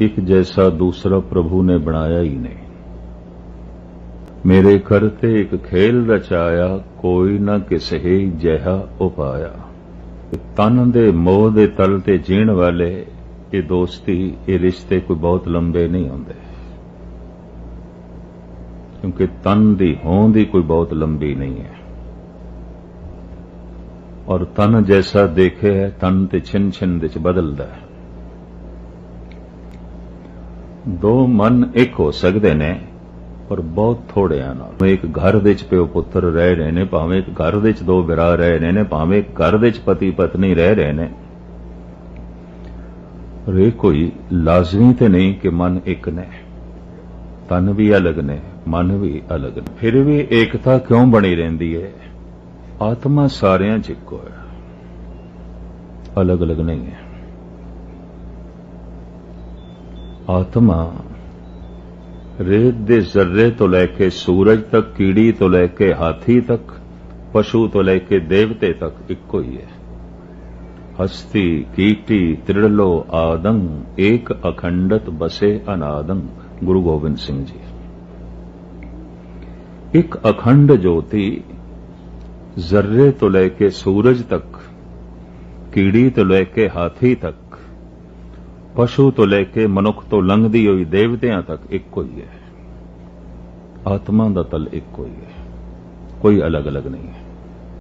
ਇੱਕ ਜੈਸਾ ਦੂਸਰਾ ਪ੍ਰਭੂ ਨੇ ਬਣਾਇਆ ਹੀ ਨਹੀਂ। ਮੇਰੇ ਘਰ ਤੇ ਇੱਕ ਖੇਲ ਰਚਾਇਆ, ਕੋਈ ਨਾ ਕਿਸੇ ਜਿਹਾ ਉਪਾਇਆ। ਤਨ ਦੇ ਮੋਹ ਦੇ ਤਲ ਤੇ ਜੀਣ ਵਾਲੇ ਇਹ ਦੋਸਤੀ, ਇਹ ਰਿਸ਼ਤੇ ਕੋਈ ਬਹੁਤ ਲੰਬੇ ਨਹੀਂ ਹੁੰਦੇ। ਕਿਉਂਕਿ ਤਨ ਦੀ ਹੋਂਦ ਹੀ ਕੋਈ ਬਹੁਤ ਲੰਬੀ ਨਹੀਂ ਹੈ। ਔਰ ਤਨ ਜੈਸਾ ਦੇਖੇ ਹੈ, ਤਨ ਤੇ ਛਿਨ ਛਿਨ ਵਿੱਚ ਬਦਲਦਾ ਹੈ। ਦੋ ਮਨ ਇੱਕ ਹੋ ਸਕਦੇ ਨੇ, ਪਰ ਬਹੁਤ ਥੋੜਿਆਂ ਨਾਲ। ਇੱਕ ਘਰ ਦੇ ਵਿੱਚ ਪਿਓ ਪੁੱਤਰ ਰਹਿ ਰਹੇ ਨੇ, ਭਾਵੇਂ ਇੱਕ ਘਰ ਦੇ ਵਿੱਚ ਦੋ ਵਿਰਾ ਰਹਿ ਰਹੇ ਨੇ, ਭਾਵੇਂ ਇੱਕ ਘਰ ਵਿੱਚ ਪਤੀ ਪਤਨੀ ਰਹਿ ਰਹੇ ਨੇ ਰੇ ਕੋਈ ਲਾਜ਼ਮੀ ਤੇ ਨਹੀਂ ਕਿ ਮਨ ਇੱਕ ਨੇ। ਤਨ ਵੀ ਅਲੱਗ ਨੇ, ਮਨ ਵੀ ਅਲੱਗ ਨੇ। ਫਿਰ ਵੀ ਏਕਤਾ ਕਿਉਂ ਬਣੀ ਰਹਿੰਦੀ ਹੈ? ਆਤਮਾ ਸਾਰਿਆਂ 'ਚ ਇੱਕੋ ਹੈ। ਅਲੱਗ ਅਲੱਗ ਨਹੀਂ ਹੈ। ਆਤਮਾ ਰੇਤ ਦੇ ਜ਼ਰਰੇ ਤੋਂ ਲੈ ਕੇ ਸੂਰਜ ਤੱਕ, ਕੀੜੀ ਤੋਂ ਲੈ ਕੇ ਹਾਥੀ ਤੱਕ, ਪਸ਼ੂ ਤੋਂ ਲੈ ਕੇ ਦੇਵਤੇ ਤੱਕ ਇੱਕੋ ਹੀ ਹੈ। ਹਸਤੀ, ਕੀਟੀ, ਤ੍ਰਿੜਲੋ, ਆਦੰ, ਏਕ ਅਖੰਡਤ ਬਸੇ ਅਨਾਦੰ, ਗੁਰੂ ਗੋਬਿੰਦ ਸਿੰਘ ਜੀ। ਇੱਕ ਅਖੰਡ ਜੋਤੀ ਜ਼ਰਰੇ ਤੋਂ ਲੈ ਕੇ ਸੂਰਜ ਤੱਕ, ਕੀੜੀ ਤੋਂ ਲੈ ਕੇ ਹਾਥੀ ਤੱਕ ਪਸ਼ੂ ਤੋਂ ਲੈ ਕੇ ਮਨੁੱਖ ਤੋਂ ਲੰਘਦੀ ਹੋਈ ਦੇਵਤਿਆਂ ਤੱਕ ਇੱਕੋ ਹੀ ਹੈ। ਆਤਮਾ ਦਾ ਤਲ ਇੱਕੋ ਹੀ ਹੈ। ਕੋਈ ਅਲੱਗ-ਅਲੱਗ ਨਹੀਂ ਹੈ।